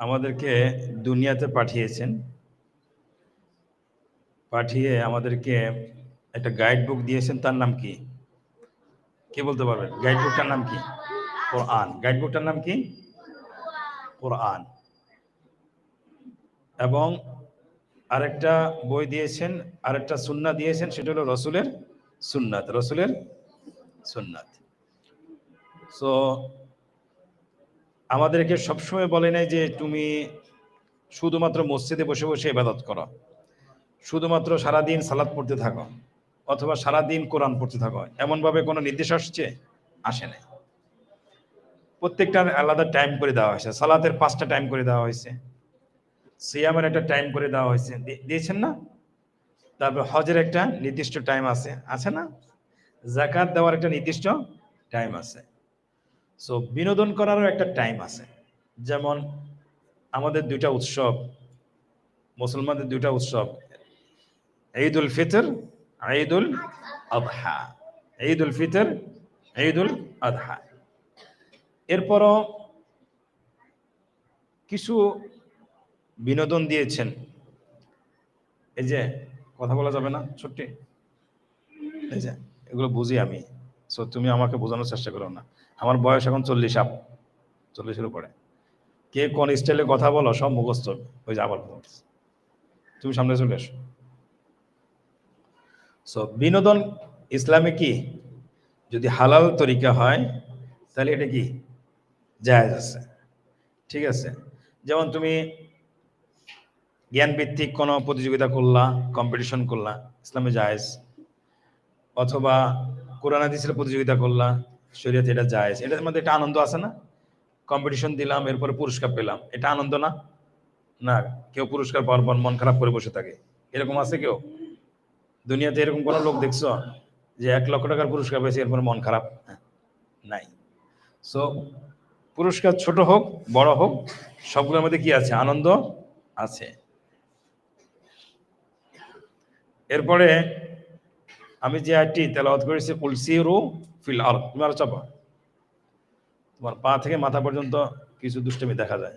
আমাদেরকে দুনিয়াতে পাঠিয়েছেন। পাঠিয়ে আমাদেরকে একটা গাইড বুক দিয়েছেন। তার নাম কি? কে বলতে পারবেন গাইড বুকটার নাম কি? কোরআন। গাইড বুকটার নাম কি? কোরআন। এবং আরেকটা বই দিয়েছেন, আরেকটা সুন্না দিয়েছেন, সেটা হলো রসুলের সুন্নাত রসুলের সুন্নাত। সো আমাদেরকে সবসময় বলে নাই যে তুমি শুধুমাত্র মসজিদে বসে বসে ইবাদত করো। শুধুমাত্র সারাদিন সালাদ পড়তে থাকো অথবা সারাদিন কোরআন পড়তে থাকো। এমনভাবে কোনো নির্দেশ আসছে? আসে নাই। প্রত্যেকটার আলাদা টাইম করে দেওয়া হয়েছে। সালাতের পাঁচটা টাইম করে দেওয়া হয়েছে। সিয়ামের একটা টাইম করে দেওয়া হয়েছে। দিয়েছেন না? তারপর হজের একটা নির্দিষ্ট টাইম আছে। আছে না? জাকাত দেওয়ার একটা নির্দিষ্ট টাইম আছে। সো বিনোদন করারও একটা টাইম আছে। যেমন আমাদের দুইটা উৎসব, মুসলমানদের দুইটা উৎসব ঈদ উল ফিতর ঈদ উল আদহা ঈদ উল ফিতর ঈদ উল আদহা এরপরও কিছু বিনোদন দিয়েছেন। এই যে, কথা বলা যাবে না ছোট্টি এই যে, এগুলো বুঝি আমি। সো তুমি আমাকে বোঝানোর চেষ্টা করো না। আমার বয়স এখন চল্লিশ আপ, চল্লিশের উপরে। কে কোন স্টাইলে কথা বলো, সব মুখস্থ ওই যে আবার তুমি সামনে চলে এসো। সো বিনোদন ইসলামে কি? যদি হালাল তরিকা হয়, তাহলে এটা কি? জায়েজ আছে। ঠিক আছে? যেমন তুমি জ্ঞান ভিত্তিক কোনো প্রতিযোগিতা করলা কম্পিটিশন করলা, ইসলামে জায়েজ। অথবা কোরআন হাদিসের প্রতিযোগিতা করলা শরীয়তে এটা জায়েজ। এটার মধ্যে একটা আনন্দ আছে না? কম্পিটিশন দিলাম এরপরে পুরস্কার পেলাম। এটা আনন্দ না? না কেউ পুরস্কার পাওয়ার পর মন খারাপ করে বসে থাকে। এরকম আছে কেউ? দুনিয়াতে এরকম কোনো লোক দেখছ যে এক লক্ষ টাকার পুরস্কার পেয়েছে এরপরে মন খারাপ? হ্যাঁ, নাই। সো পুরস্কার ছোট হোক বড় হোক সবগুলোর মধ্যে কি আছে? আনন্দ আছে। এরপরে আমি যে আয়টি তেলাওয়াত করেছি, কুলসিরু ফিল আর তুমি আরও চাপা। তোমার পা থেকে মাথা পর্যন্ত কিছু দুষ্টমি দেখা যায়।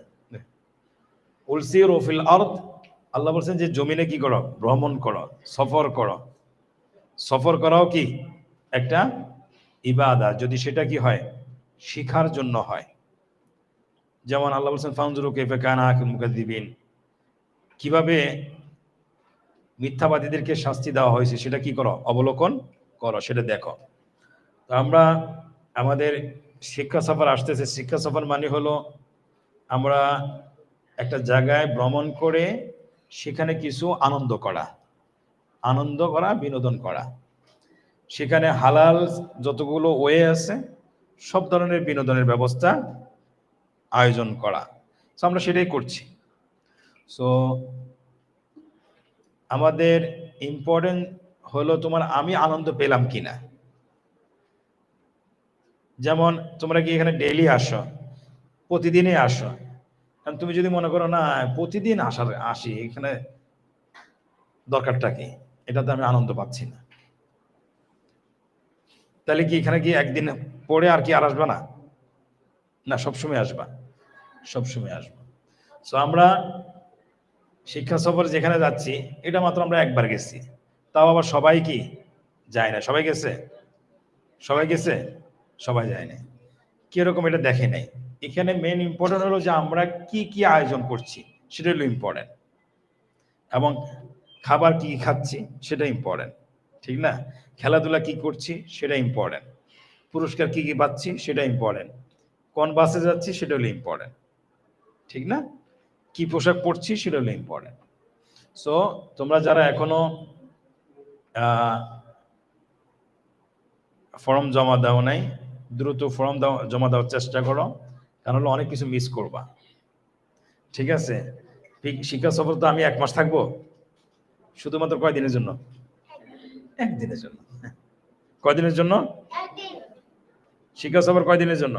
উলসিরু ফিল আরদ, আল্লাহ বলছেন যে জমিনে কি করো? ভ্রমণ করো, সফর করো। সফর করাও কি? একটা ইবাদা। যদি সেটা কি হয়? শিখার জন্য হয়। যেমন আল্লাহ বলছেন ফাউজুরু কেফে কানা মুখে দিবিন কীভাবে মিথ্যাবাদীদেরকে শাস্তি দেওয়া হয়েছে, সেটা কি করো? অবলোকন করো, সেটা দেখো। তো আমরা, আমাদের শিক্ষা সফর আসতেছে। শিক্ষা সফর মানে হলো, আমরা একটা জায়গায় ভ্রমণ করে সেখানে কিছু আনন্দ করা আনন্দ করা, বিনোদন করা। সেখানে হালাল যতগুলো ওয়ে আছে, সব ধরনের বিনোদনের ব্যবস্থা, আয়োজন করা। তো আমরা সেটাই করছি। সো আমাদের ইম্পর্টেন্ট হলো তোমার আমি আনন্দ পেলাম কিনা। যেমন তোমরা কি এখানে ডেইলি আসো? প্রতিদিনই আসো? কারণ তুমি যদি মনে করো না, প্রতিদিন আসার আসি, এখানে দরকারটা কি? এটাতে আমি আনন্দ পাচ্ছি না। তাহলে কি এখানে কি একদিন পরে আর কি আর আসবে না? না, সবসময় আসবা। সবসময় আসবা। সো আমরা শিক্ষা সফর যেখানে যাচ্ছি, এটা মাত্র আমরা একবার গেছি। তাও আবার সবাই কি যায় না? সবাই গেছে? সবাই গেছে? সবাই যায় না কীরকম এটা দেখে নাই। এখানে মেন ইম্পর্টেন্ট হলো যে আমরা কি কি আয়োজন করছি, সেটা হলো ইম্পর্টেন্ট এবং খাবার কি খাচ্ছি, সেটা ইম্পর্টেন্ট ঠিক না? খেলাধুলা কি করছি, সেটা ইম্পর্টেন্ট পুরস্কার কি কি পাচ্ছি, সেটা ইম্পর্টেন্ট কোন বাসে যাচ্ছি, সেটা হলো ইম্পর্টেন্ট ঠিক না? কি পোশাক পরছি সেটা হলো ইম্পর্টেন্ট সো তোমরা যারা এখনও ফর্ম জমা দাও নাই দ্রুত ফর্ম জমা দেওয়ার চেষ্টা করো কারণ হলো অনেক কিছু মিস করবা। ঠিক আছে? ঠিক শিক্ষা সফর তো আমি এক মাস থাকব? শুধুমাত্র কয়দিনের জন্য? একদিনের জন্য। হ্যাঁ। কয়দিনের জন্য? শিক্ষা সফর কয়দিনের জন্য?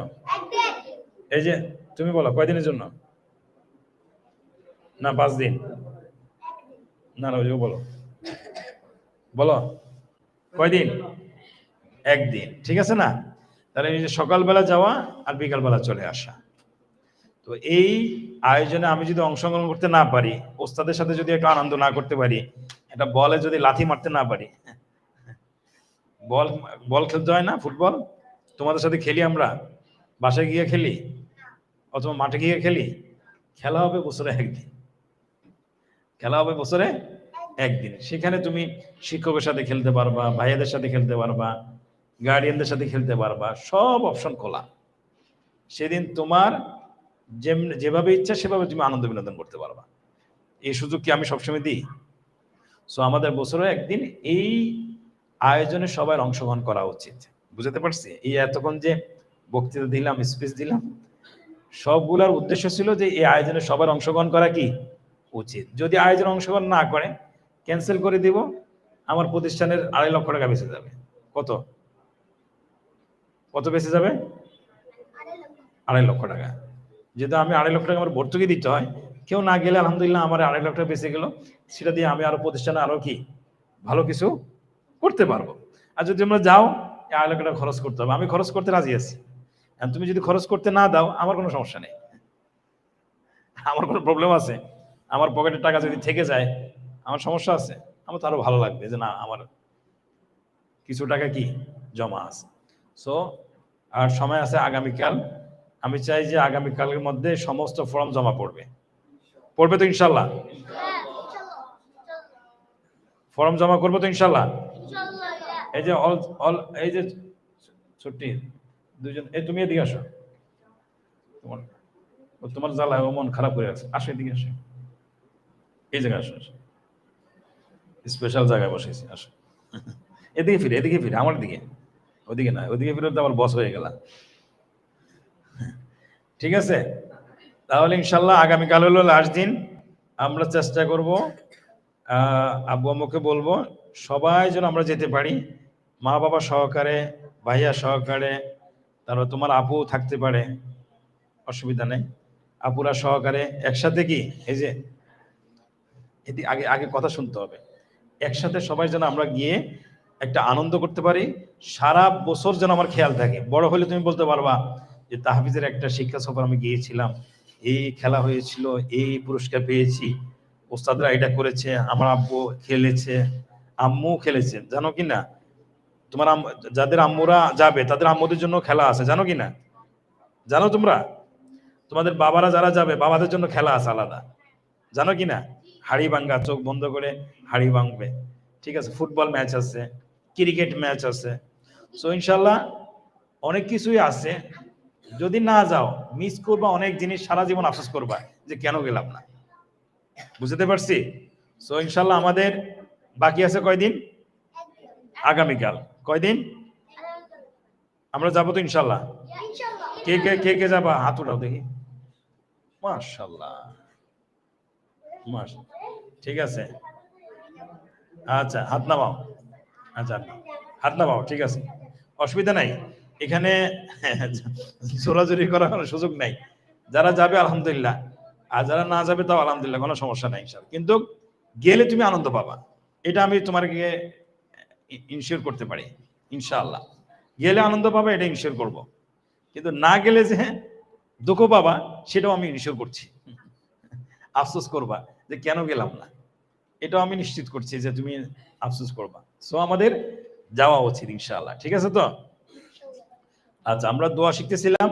এই যে তুমি বলো কয়দিনের জন্য? না, পাঁচ দিন। না না বলো। বলো। কয়দিন একদিন। ঠিক আছে না? তাহলে সকালবেলা যাওয়া আর বিকালবেলা চলে আসা। তো এই আয়োজনে আমি যদি অংশগ্রহণ করতে না পারি, ওস্তাদের সাথে যদি একটু আনন্দ না করতে পারি, একটা বলে যদি লাথি মারতে না পারি, বল বল খেলতে হয় না, ফুটবল? তোমাদের সাথে খেলি আমরা? বাসায় গিয়ে খেলি? অথবা মাঠে গিয়ে খেলি? খেলা হবে বছরে একদিন। খেলা হবে বছরে একদিন। সেখানে তুমি শিক্ষকের সাথে খেলতে পারবা, ভাইয়াদের সাথে খেলতে পারবা গার্ডিয়ানদের সাথে খেলতে পারবা, সব অপশন খোলা। সেদিন তোমার যেভাবে ইচ্ছা সেভাবে তুমি আনন্দ বিনোদন করতে পারবা। এই সুযোগ কি আমি সবসময় দিই? সো আমাদের বছরে একদিন এই আয়োজনে সবার অংশগ্রহণ করা উচিত। বুঝতে পারছি? এই এতক্ষণ যে বক্তৃতা দিলাম স্পিচ দিলাম, সবগুলার উদ্দেশ্য ছিল যে এই আয়োজনে সবার অংশগ্রহণ করা কি? উচিত। যদি আয়োজন অংশগ্রহণ না করে ক্যান্সেল করে দিব, আমার প্রতিষ্ঠানের আড়াই লক্ষ টাকা বেঁচে যাবে। কত? কত বেঁচে যাবে? আড়াই লক্ষ টাকা। যেহেতু আমি আড়াই লক্ষ টাকা আমার ভর্তুকি দিতে হয়, কেউ না গেলে আলহামদুলিল্লাহ আমার আড়াই লক্ষ টাকা বেঁচে গেল। সেটা দিয়ে আমি আরও প্রতিষ্ঠানে আরও কি? ভালো কিছু করতে পারব। আর যদি আমরা যাও আড়াই লক্ষ টাকা খরচ করতে হবে। আমি খরচ করতে রাজি আছি। তুমি যদি খরচ করতে না দাও, আমার কোনো সমস্যা নেই। আমার কোনো প্রবলেম আছে। আমার পকেটের টাকা যদি থেকে যায়, আমার সমস্যা আছে, আমার তো আরও ভালো লাগবে যে না, আমার কিছু টাকা কি জমা আছে। সো আর সময় আছে আগামীকাল। আমি চাই যে আগামীকালের মধ্যে সমস্ত ফর্ম জমা পড়বে। পড়বে তো ইনশাল্লাহ? ফর্ম জমা করব তো ইনশাল্লাহ? এই যে অল অল, এই যে ছুটি, দুজন, এই তুমি এদিকে আসো। তোমার তোমার জ্বালায় মন খারাপ করে আছে। আসো এদিকে আসো। এই জায়গায় আসো স্পেশাল জায়গায় বসেছি আসো এদিকে ফিরে এদিকে ফিরে, আমার দিকে। ওদিকে না ওদিকে ফিরে তো আমার বস হয়ে গেলাম। ঠিক আছে? তাহলে ইনশাল্লাহ আগামীকাল হলো লাস্ট দিন। আমরা চেষ্টা করব আব্বু আম্মুকে বলব, সবাই যেন আমরা যেতে পারি। মা বাবা সহকারে, ভাইয়া সহকারে, তারপর তোমার আপু থাকতে পারে, অসুবিধা নেই। আপুরা সহকারে, একসাথে কি? এই যে এদি আগে আগে কথা শুনতে হবে। একসাথে সবাই যেন আমরা গিয়ে একটা আনন্দ করতে পারি, সারা বছর যেন আমার খেয়াল থাকে। বড় হলে তুমি বলতে পারবা যে তাহফিজের একটা শিক্ষা সফর আমি গিয়েছিলাম। এই খেলা হয়েছিল, এই পুরস্কার পেয়েছি। ওস্তাদরা এটা করেছে, আমার আব্বু খেলেছে আম্মু খেলেছে। জানো কি না? তোমার যাদের আম্মুরা যাবে, তাদের আম্মুদের জন্য খেলা আছে, জানো কি না? জানো তোমরা? তোমাদের বাবারা যারা যাবে, বাবাদের জন্য খেলা আছে আলাদা। জানো কি না? হাড়ি ভাঙ্গা, চোখ বন্ধ করে হাড়ি ভাঙবে। ঠিক আছে? ফুটবল ম্যাচ আছে, ক্রিকেট ম্যাচ আছে। সো ইনশাল্লাহ অনেক কিছুই আছে। যদি না যাও মিস করবা অনেক জিনিস সারা জীবন আফসোস করবা যে কেন গেলাম না। বুঝতে পারছি? সো ইনশাল্লাহ আমাদের বাকি আছে কয়দিন? আগামীকাল। কয়দিন? আমরা যাব তো ইনশাল্লাহ। কে কে কে কে যাবা? হাত উঠাও দেখি। মাশাল্লাহ। মাস ঠিক আছে? আচ্ছা হাত নামাও। আচ্ছা হাত নামাও, ঠিক আছে। অসুবিধা নাই। এখানে জোরাজুরি করার কোনো সুযোগ নাই। যারা যাবে, আলহামদুলিল্লাহ। আর যারা না যাবে, তাও আলহামদুলিল্লাহ, কোনো সমস্যা নাই ইনশাল্লাহ কিন্তু গেলে তুমি আনন্দ পাবা। এটা আমি তোমাকে ইনশিওর করতে পারি ইনশাআল্লাহ গেলে আনন্দ পাবা এটা ইনশিওর করব কিন্তু না গেলে যে দুঃখ পাবা সেটাও আমি ইনশিওর করছি আফসোস করবা যে কেন গেলাম না? এটাও আমি নিশ্চিত করছি যে তুমি আফসোস করবা। সো আমাদের যাওয়া উচিত ইনশাআল্লাহ, ঠিক আছে তো? আচ্ছা আমরা দোয়া শিখতেছিলাম।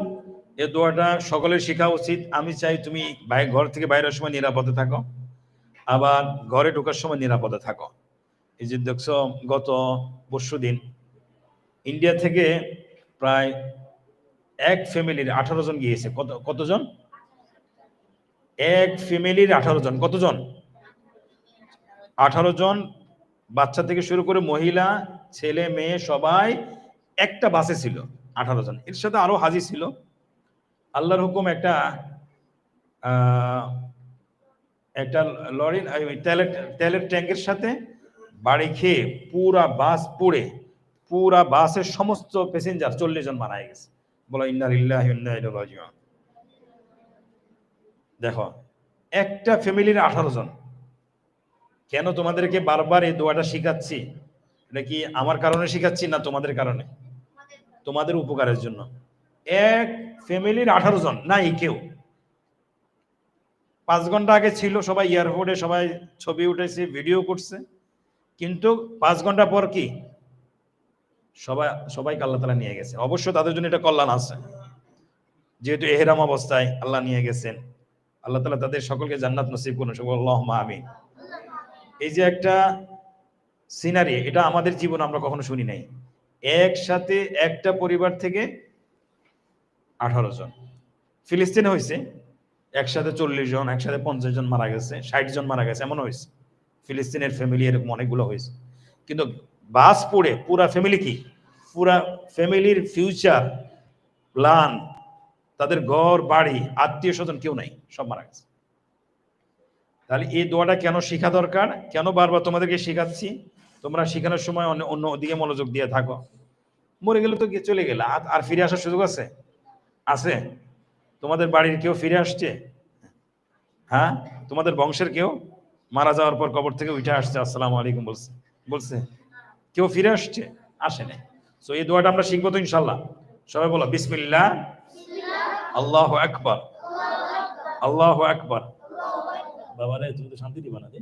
এই দোয়াটা সকলের শেখা উচিত। আমি চাই তুমি ঘর থেকে বাইরের সময় নিরাপদে থাকো। আবার ঘরে ঢোকার সময় নিরাপদে থাকো। এই যে দেখছ, গত পরশু দিন ইন্ডিয়া থেকে প্রায় এক ফ্যামিলির আঠারো জন গিয়েছে। কত কতজন? এক ফ্যামিলির আঠারো জন। কতজন? আঠারো জন। বাচ্চা থেকে শুরু করে মহিলা, ছেলে, মেয়ে সবাই একটা বাসে ছিল, আঠারো জন। এর সাথে আরও হাজির ছিল। আল্লাহর হুকুম একটা একটা লরি তেলের তেলের ট্যাঙ্কের সাথে বাড়ি খেয়ে পুরা বাস পুড়ে, পুরা বাসের সমস্ত প্যাসেঞ্জার চল্লিশ জন মারা গেছে। বলো ইন্না ইলাইহি রাজিউন। দেখো, একটা ফ্যামিলির আঠারো জন। কেন তোমাদেরকে বারবার এই দোয়াটা শিখাচ্ছি? এটা কি আমার কারণে শিখাচ্ছি না তোমাদের কারণে? তোমাদের উপকারের জন্য। এক ফ্যামিলির আঠারো জন নাই কেউ। পাঁচ ঘণ্টা আগে ছিল, সবাই এয়ারপোর্টে সবাই ছবি উঠেছে, ভিডিও করছে। কিন্তু পাঁচ ঘণ্টা পর কি? সবাই, সবাইকে আল্লাহ তালা নিয়ে গেছে। অবশ্য তাদের জন্য এটা কল্যাণ আছে। যেহেতু এহেরাম অবস্থায় আল্লাহ নিয়ে গেছেন। আল্লাহ তালা তাদের সকলকে জান্নাত নসিব করুন, সকল আল্লাহ আমিন। এই যে একটা সিনারি, এটা আমাদের জীবন আমরা কখনো শুনি নাই। একসাথে একটা পরিবার থেকে আঠারো জন। ফিলিস্তিনে হয়েছে, একসাথে চল্লিশ জন, একসাথে পঞ্চাশ জন মারা গেছে, ষাট জন মারা গেছে এমন হয়েছে। ফিলিস্তিনের ফ্যামিলি এরকম অনেকগুলো হয়েছে। কিন্তু বাস পড়ে, পুরা ফ্যামিলি কি? পুরা ফ্যামিলির ফিউচার প্ল্যান তাদের ঘর, বাড়ি, আত্মীয় স্বজন কেউ নাই, সব মারা গেছে। তাহলে এই দোয়াটা কেন শেখা দরকার? কেন বারবার তোমাদেরকে শেখাচ্ছি? তোমরা শেখানোর সময় অন্য অন্য দিকে মনোযোগ দিয়ে থাকো। মরে গেলে তো চলে গেলে। আর- ফিরে আসার সুযোগ আছে? আছে। তোমাদের বাড়ির কেউ ফিরে আসছে? হ্যাঁ? তোমাদের বংশের কেউ? মারা যাওয়ার পর কবর থেকে উঠে আসছে, আসসালামু আলাইকুম বলছে। বলছে, কেউ ফিরে আসছে? আসে নাই। তো এই দোয়াটা আমরা শিখব তো ইনশাল্লাহ। সবাই বলো, বিসমিল্লাহ। আল্লাহ আকবার আল্লাহ আকবার বাবা রে তুমি তো শান্তি দিবা না যে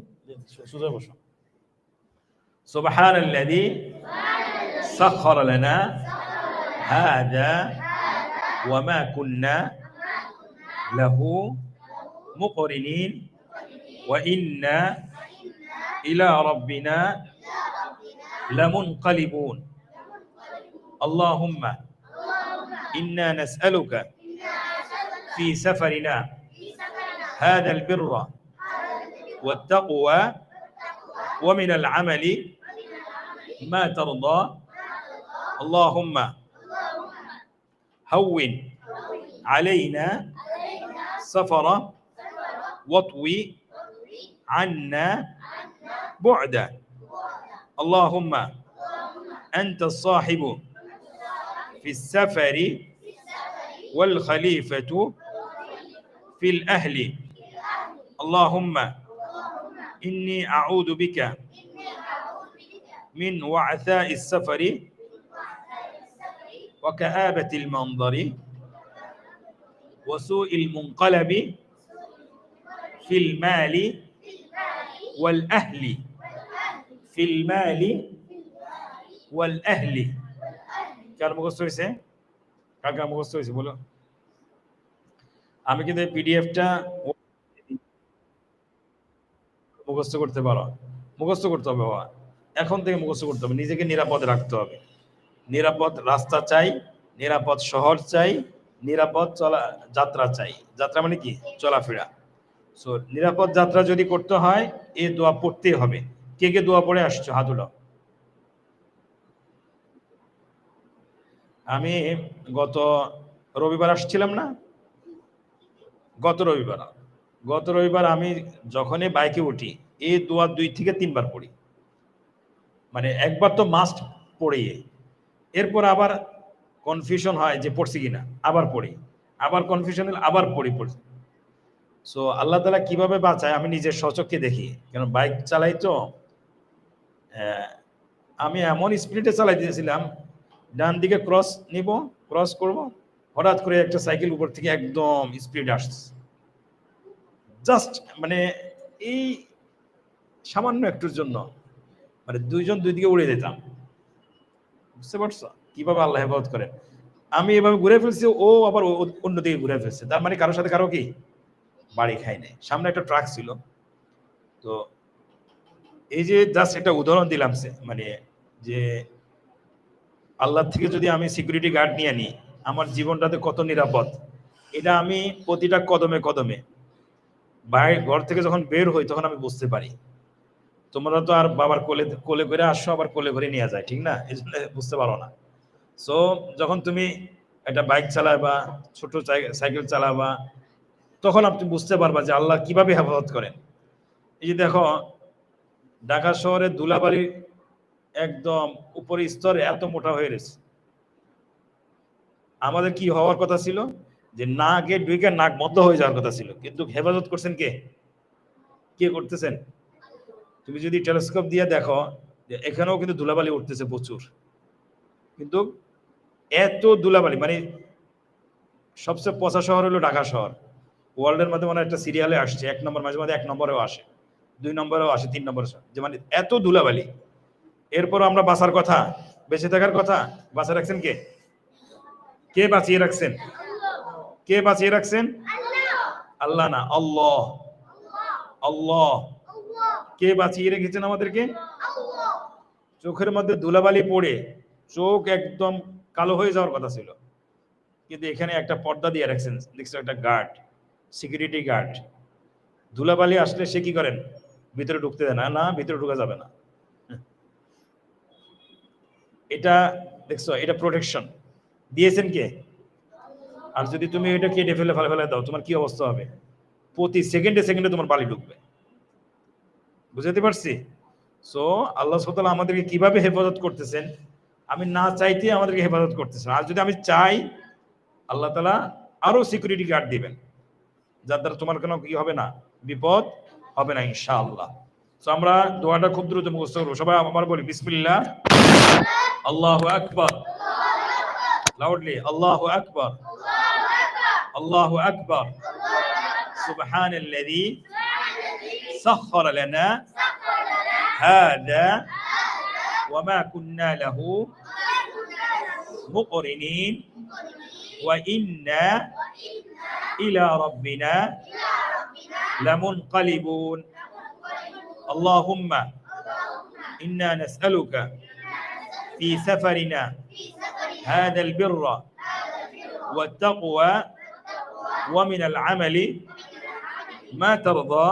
সোজা বসো سبحان الذي سخر لنا هذا وما كنا له مقرنين وإنا إلى ربنا لمنقلبون اللهم إنا نسألك في سفرنا. هذا البر والتقوى ومن العمل ما ترضى. اللهم هون علينا سفر واطوي عنا بعدا. اللهم أنت الصاحب في السفر والخليفة في الأهل. اللهم إني أعوذ بك من وعثاء السفر وكآبة المنظر وسوء المنقلب في المال والأهل. في المال والأهل. كان مغسوسة إيه؟ كان مغسوسة إيه؟ بقوله আমি কিন্তু পিডিএফটা মুখস্থ করতে পারো। মুখস্থ করতে হবে বাবা। এখন থেকে মুখস্থ করতে হবে। নিজেকে নিরাপদ রাখতে হবে। নিরাপদ রাস্তা চাই, নিরাপদ শহর চাই, নিরাপদ চলা, যাত্রা চাই। যাত্রা মানে কি? চলাফেরা। সো নিরাপদ যাত্রা যদি করতে হয়, এ দোয়া পড়তেই হবে। কে কে দোয়া পড়ে আসছো? হাত উঠাও। আমি গত রবিবার আসছিলাম না? গত রবিবার গত রবিবার আমি যখনই বাইকে উঠি, এই দোয়া দুই থেকে তিনবার পড়ি। মানে একবার তো মাস্ট পড়ি এরপর আবার কনফিউশন হয় যে পড়ছি কিনা, আবার পড়ি। আবার কনফিউশন হলে আবার পড়ি, পড়ছি। সো আল্লাহ তালা কীভাবে বাঁচায় আমি নিজের সচককে দেখি। কেন বাইক চালাই তো আমি এমন স্পিডে চালাই দিয়েছিলাম, ডান দিকে ক্রস নিব ক্রস করব, হঠাৎ করে একটা সাইকেল উপর থেকে একদম স্পিড আসছে। জাস্ট মানে এই সামান্য একটুর জন্য মানে দুইজন দুই দিকে উড়ে যেতাম বুঝতে পারছ? কীভাবে আল্লাহ হেফাজত করে আমি এভাবে ঘুরে ফেলছি, ও আবার অন্যদিকে ঘুরে ফেলছে। তার মানে কারোর সাথে কারও কি? বাড়ি খাই নাই। সামনে একটা ট্রাক ছিল। তো এই যে জাস্ট একটা উদাহরণ দিলাম সে মানে যে আল্লাহ থেকে যদি আমি সিকিউরিটি গার্ড নিয়ে নিই, আমার জীবনটাতে কত নিরাপদ? এটা আমি প্রতিটা কদমে কদমে বাইরে ঘর থেকে যখন বের হই তখন আমি বুঝতে পারি। তোমরা তো আর বাবার কোলে কোলে করে আসো আবার কোলে করে নিয়ে যায় ঠিক না? এই জন্য বুঝতে পারো না। সো যখন তুমি একটা বাইক চালাবা ছোট সাই- সাইকেল চালাবা তখন আপনি বুঝতে পারবা যে আল্লাহ কীভাবে হেফাজত করেন। এই যে দেখো ঢাকা শহরে দুলাবাড়ি একদম উপরের স্তরে এত মোটা হয়ে গেছে আমাদের কি হওয়ার কথা ছিল? যে নাকে ডুইকে নাক বন্ধ হয়ে যাওয়ার কথা ছিল। কিন্তু হেফাজত করছেন কে? কে করতেছেন? তুমি যদি টেলিস্কোপ দিয়ে দেখো যে এখানেও কিন্তু ধুলাবালি উঠতেছে প্রচুর। কিন্তু এত ধুলাবালি মানে সবচেয়ে পচা শহর হলো ঢাকা শহর। ওয়ার্ল্ডের মধ্যে মানে একটা সিরিয়ালে আসছে, এক নম্বর, মাঝে মাঝে এক নম্বরেও আসে, দুই নম্বরেও আসে, তিন নম্বরে যে মানে এত ধুলাবালি। এরপর আমরা বাঁচার কথা, বেঁচে থাকার কথা বাঁচা রাখছেন কে? কে বাঁচিয়ে রাখছেন? কে বাঁচিয়ে রাখছেন? আল্লাহ না, আল্লাহ। আল্লাহ। কে বাঁচিয়ে রেখেছেন আমাদেরকে? চোখের মধ্যে ধুলাবালি পড়ে চোখ একদম কালো হয়ে যাওয়ার কথা ছিল। কিন্তু এখানে একটা পর্দা দিয়ে রাখছেন দেখছ একটা গার্ড সিকিউরিটি গার্ড ধুলাবালি আসলে সে কি করেন? ভিতরে ঢুকতে দেয় না না, ভিতরে ঢুকা যাবে না। এটা, দেখছ, এটা প্রোটেকশন দিয়েছেন কে? আর যদি তুমি এটা কেটে ফেলে ফেলে ফেলে দাও, তোমার কি অবস্থা হবে? প্রতি সেকেন্ডে সেকেন্ডে তোমার বালি ঢুকবে। বুঝতে পারছি? সো আল্লাহ সাল্লাহ আমাদেরকে কীভাবে হেফাজত করতেছেন? আমি না চাইতে আমাদেরকে হেফাজত করতেছেন। আর যদি আমি চাই, আল্লাহ তালা আরও সিকিউরিটি গার্ড দিবেন। যার দ্বারা তোমার কোনো কি হবে না, বিপদ হবে না, ইনশাআল্লাহ। তো আমরা দোয়াটা খুব দ্রুত মুখস্থ করব। সবাই আমার বলি, বিসমিল্লাহ। আল্লাহ আকবর। লাউডলি আল্লাহ আকবর। الله أكبر. سبحان الذي سخر لنا هذا وما كنا له مقرنين وإنا إلى ربنا لمنقلبون. اللهم إنا نسألك في سفرنا هذا البر والتقوى ومن العمل ما ترضى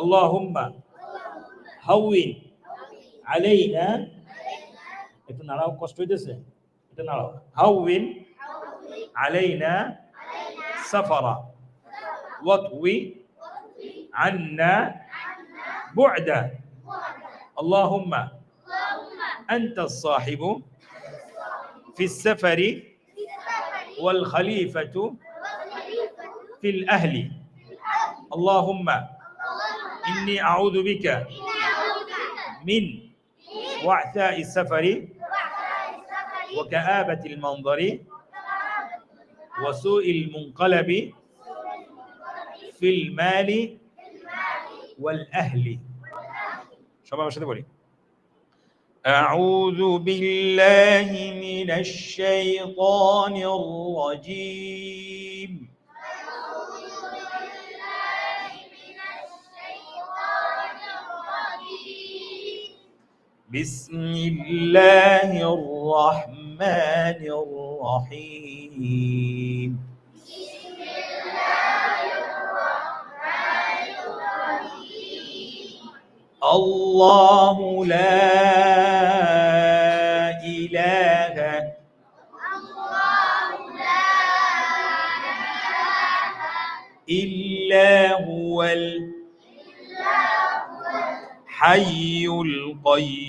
اللهم هون علينا একটু নাড়াও কষ্ট হইতেছে এটা নাড়াও হাউইন علينا سفرا واطوي عنا بعدا اللهم أنت الصاحب في السفر والخليفة في الأهل. اللهم إني أعوذ بك من وعثاء السفر وكآبة المنظر وسوء المنقلب في المال والأهل. شباب مش أعوذ بالله من الشيطان الرجيم. بسم الله الرحمن الرحيم. الله لا إله إلا هو الحي القيوم.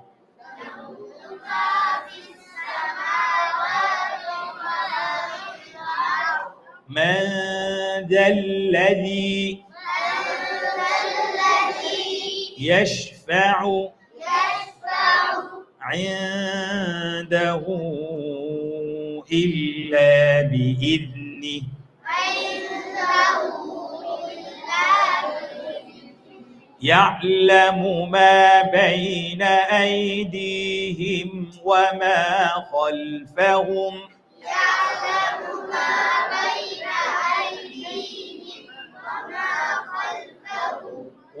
من ذا الذي يشفع عنده إلا بإذنه يعلم ما بين أيديهم وما خلفهم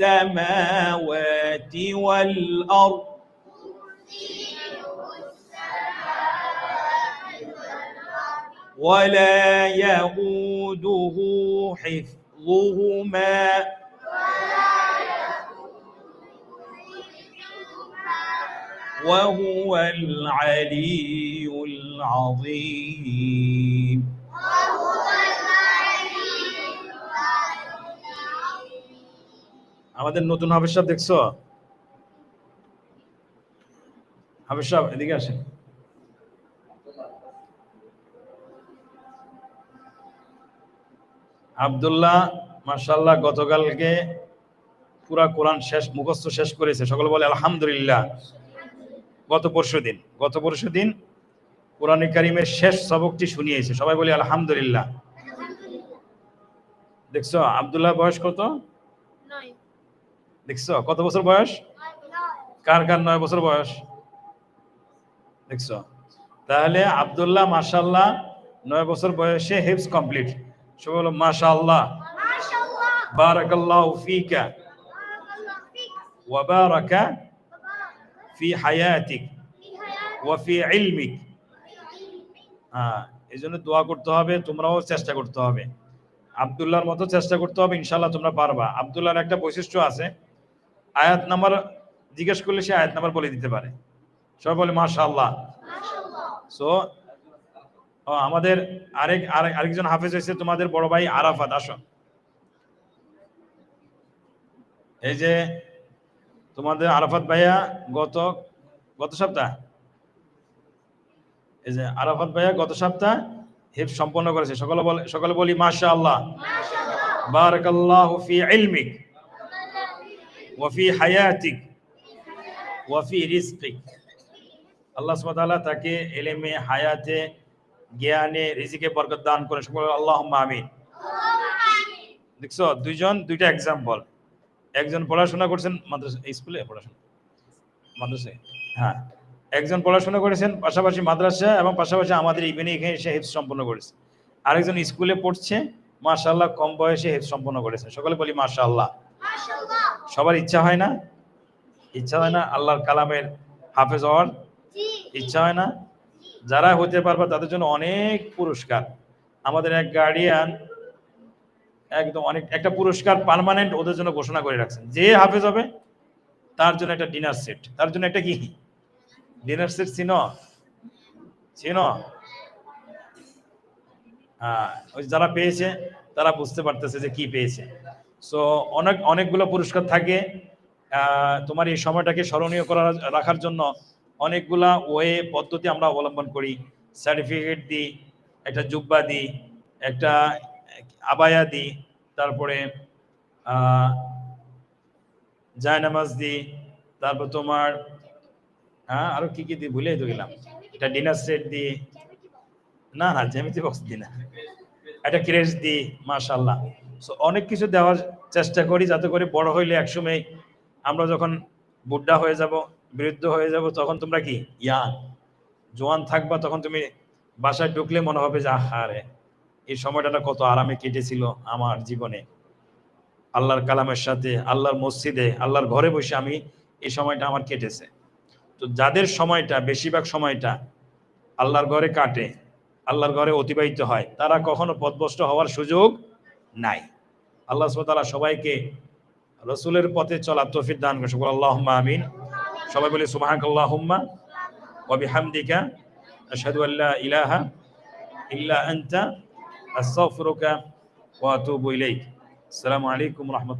السماوات والأرض. ولا يؤوده حفظهما. وهو العلي العظيم. আমাদের নতুন হাফিজ সাহেব দেখছ? হাফিজ সাহেব, এদিকে আসেন। আব্দুল্লাহ মাশাল্লাহ গতকালকে পুরা কোরআন শেষ, মুখস্থ শেষ করেছে। সকল বলে, আলহামদুলিল্লাহ। গত পরশু দিন, গত পরশু দিন কোরআন কারিমের শেষ সবকটি শুনিয়েছে। সবাই বলি, আলহামদুলিল্লাহ। দেখছ আব্দুল্লাহ বয়স কত? দেখছো কত বছর বয়স কার কার নয় বছর বয়স দেখছো তাহলে আব্দুল্লাহ মাশাল্লাহ নয় বছর বয়সে হিপস কমপ্লিট সবাই বলো মাশাল্লাহ বারাকাল্লাহ ফিকা وبارك في حياتك وفي علمك হ্যাঁ এই জন্য দোয়া করতে হবে তোমরাও চেষ্টা করতে হবে আবদুল্লাহর মতো চেষ্টা করতে হবে ইনশাল্লাহ তোমরা পারবা আবদুল্লাহর একটা বৈশিষ্ট্য আছে আয়াত নাম্বার জিজ্ঞেস করলে সে আয়াত নাম্বার বলে দিতে পারে। সবাই বলে মাশাআল্লাহ। সো আমাদের আরেক আরেক আরেকজন হাফেজ হয়েছে তোমাদের বড় ভাই আরাফাত আসো। এই যে তোমাদের আরাফাত ভাইয়া গত গত সপ্তাহ? এই যে আরাফাত ভাইয়া গত সপ্তাহ হিফ সম্পন্ন করেছে। সকলে বলে সকলে বলি মাশা আল্লাহ বারাকাল্লাহু ফি ইলমিক। ওয়া ফি হায়াতিক ওয়া ফি রিজকিক আল্লাহ তাআলা তাকে ইলমে হায়াতে জ্ঞানে রিজিকে বরকত দান করে সকলে আল্লাহুম্মা আমিন। দেখছ দুইজন দুইটা এক্সাম্পল একজন পড়াশোনা করছেন মাদ্রাসা স্কুলে পড়াশোনা। মাদ্রাসায় হ্যাঁ। একজন পড়াশোনা করেছেন পাশাপাশি মাদ্রাসা এবং পাশাপাশি আমাদের ইভেনে এখানে এসে হেফ সম্পন্ন করেছে। আরেকজন স্কুলে পড়ছে মাশাল্লাহ কম বয়সে হেফ সম্পন্ন করেছে। সকলে বলি মাশাল্লাহ সবার ইচ্ছা হয় না? ইচ্ছা হয় না আল্লাহর কালামের হাফেজ হওয়ার? ইচ্ছা হয় না? যারা হতে পারবে তাদের জন্য অনেক পুরস্কার। আমাদের এক গার্ডিয়ান একদম অনেক একটা পুরস্কার পার্মানেন্ট ওদের জন্য ঘোষণা করে রাখছেন। যে হাফেজ হবে তার জন্য একটা ডিনার সেট তার জন্য একটা কি? ডিনার সেট চিনো চিনো হ্যাঁ ওই যারা পেয়েছে তারা বুঝতে পারতেছে যে কি পেয়েছে। সো অনেক, অনেকগুলো পুরস্কার থাকে। তোমার এই সময়টাকে স্মরণীয় করা, রাখার জন্য অনেকগুলা ওয়ে, পদ্ধতি আমরা অবলম্বন করি। সার্টিফিকেট দিই, একটা জুব্বা দিই, একটা আবায়া দিই, তারপরে জায়নামাজ দিই, তারপর তোমার হ্যাঁ আরও কি কি দিই ভুলে তো গেলাম। একটা ডিনার সেট দিই। না না, জ্যামিতি বক্স দিই না। একটা ক্রেস দিই মাশাল্লাহ সো অনেক কিছু দেওয়ার চেষ্টা করি যাতে করে বড় হইলে একসময় আমরা যখন বুড্ডা হয়ে যাব, বৃদ্ধ হয়ে যাব, তখন তোমরা কি? ইয়াং জোয়ান থাকবা, তখন তুমি বাসায় ঢুকলে মনে হবে যে আহারে এই সময়টা কত আরামে কেটেছিল আমার জীবনে। আল্লাহর কালামের সাথে, আল্লাহর মসজিদে, আল্লাহর ঘরে বসে আমি এই সময়টা আমার কেটেছে। তো যাদের সময়টা, বেশিরভাগ সময়টা আল্লাহর ঘরে কাটে, আল্লাহর ঘরে অতিবাহিত হয়, তারা কখনো পদভষ্ট হওয়ার সুযোগ নাই। আল্লাহ তালা সবাইকে রসুলের পথে চলা তফির দান করে সকল আল্লাহ আমিন। সবাই বলে সুমাহাক আল্লাহম্মা ওয়াবি হামদিকা আশহাদু আল্লাহ ইলাহা ইল্লা আনতা আস্তাগফিরুকা ওয়া আতুবু ইলাইক। আসসালামু আলাইকুম রাহমাতুল্লাহ।